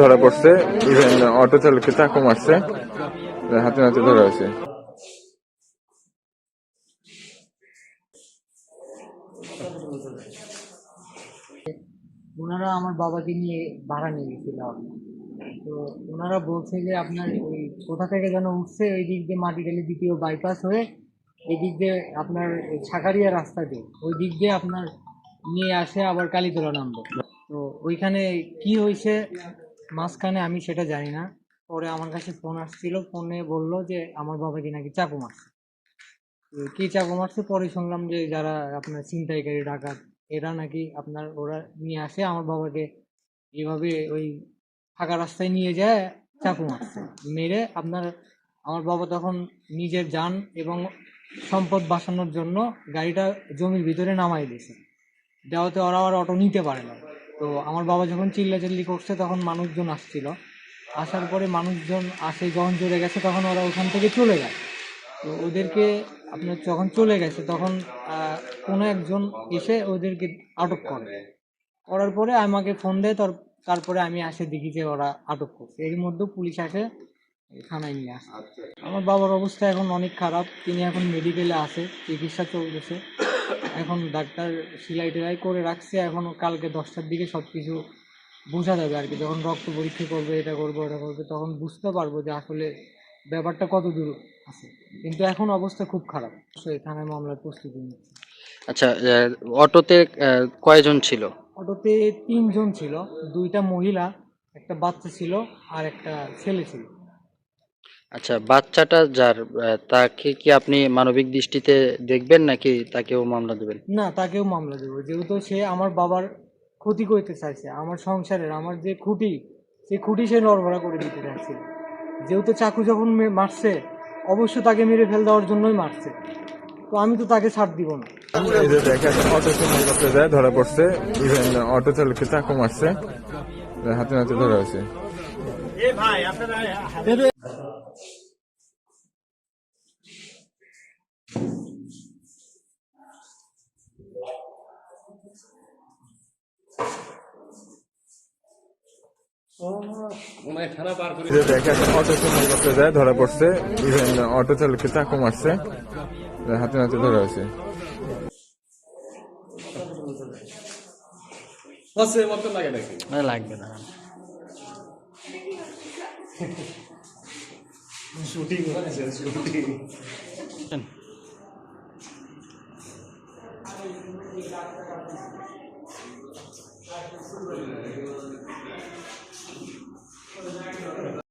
ধরা পড়ছে। Even auto চালককে চাকু মারছে? হাতে নাতে ধরা হয়েছে। ওনারা আমার বাবাকে নিয়ে ভাড়া নিয়ে গেছিল। তো ওনারা বলছে যে, আপনার ওই কোথা থেকে যেন উঠছে ওই দিক দিয়ে মাটিডালি দ্বিতীয় বাইপাস হয়ে, এই দিক দিয়ে আপনার ছাকারিয়া রাস্তা দিয়ে, ওই দিক দিয়ে আপনার নিয়ে আসে আবার কালীতলা নামবে। তো ওইখানে কি হয়েছে? মাঝখানে আমি সেটা জানি না। পরে আমার কাছে ফোন আসছিল ফোনে বলল যে, আমার বাবাকে নাকি চাকু মারছে? কি চাকু মারছে? পরে শুনলাম যে, যারা আপনার ছিনতাইকারী, ডাকাত, এরা নাকি আপনার, ওরা নিয়ে আসে, আমার বাবাকে এভাবে ওই ফাঁকা রাস্তায় নিয়ে যায়, চাকু মারছে। মেরে আপনার, আমার বাবা তখন নিজের যান এবং সম্পদ বাঁচানোর জন্য গাড়িটা জমির ভিতরে নামাই দিয়েছে। দেওয়াতে ওরা আর অটো নিতে পারে না। তো আমার বাবা যখন চিল্লাচিল্লি করছে, তখন মানুষজন আসছিল। আসার পরে মানুষজন আসে, যখন চলে গেছে, তখন ওরা ওখান থেকে চলে যায়। তো ওদেরকে আপনার যখন চলে গেছে, তখন কোনো একজন এসে ওদেরকে আটক করে। করার পরে আমাকে ফোন দেয়, তার, তারপরে আমি আসে দেখি যে ওরা আটক করছে। এর মধ্যে পুলিশ আসে, থানায় নিয়ে আসে। আমার বাবার অবস্থা এখন অনেক খারাপ। তিনি এখন মেডিকেলে আছে, চিকিৎসা চলতেছে। এখন ডাক্তার সেলাই টেলাই করে রাখছে এখন কালকে দশটার দিকে সব কিছু বোঝা যাবে আর কি। যখন রক্ত পরীক্ষা করবে এটা করবে ওটা করবে তখন বুঝতে পারব যে আসলে ব্যাপারটা কত দূর আছে। কিন্তু এখন অবস্থা খুব খারাপ। সেই থানায় মামলার প্রস্তুতি নিচ্ছে। আচ্ছা অটোতে কয়জন ছিল? অটোতে তিনজন ছিল। দুইটা মহিলা একটা বাচ্চা ছিল আর একটা ছেলে ছিল। আচ্ছা বাচ্চাটা যার তাকে কি আপনি মানবিক দৃষ্টিতে দেখবেন নাকি তাকেও মামলা দেবেন? না তাকেও মামলা দেবো। যেহেতু সে আমার বাবার ক্ষতি করতে চাইছে আমার সংসারের আমার যে খুঁটি সেই খুঁটি সে নড়বড়া করে দিতে চাইছে। যেহেতু চাকু যখন মারছে অবশ্য তাকে মেরে ফেল দেওয়ার জন্যই মারছে। তো আমি তো তাকে ছাড় দিব না। ধরা পড়ছে। ইভেন অটো চালককে চাকু মারছে। হাতে নাতে ধরা হয়েছে। এই যে অটো করতে যায় ধরা পড়ছে। ইভেন অটো চালককে চাকু মারছে। হাতে নাতে ধরা হয়েছে। না, লাগবে না।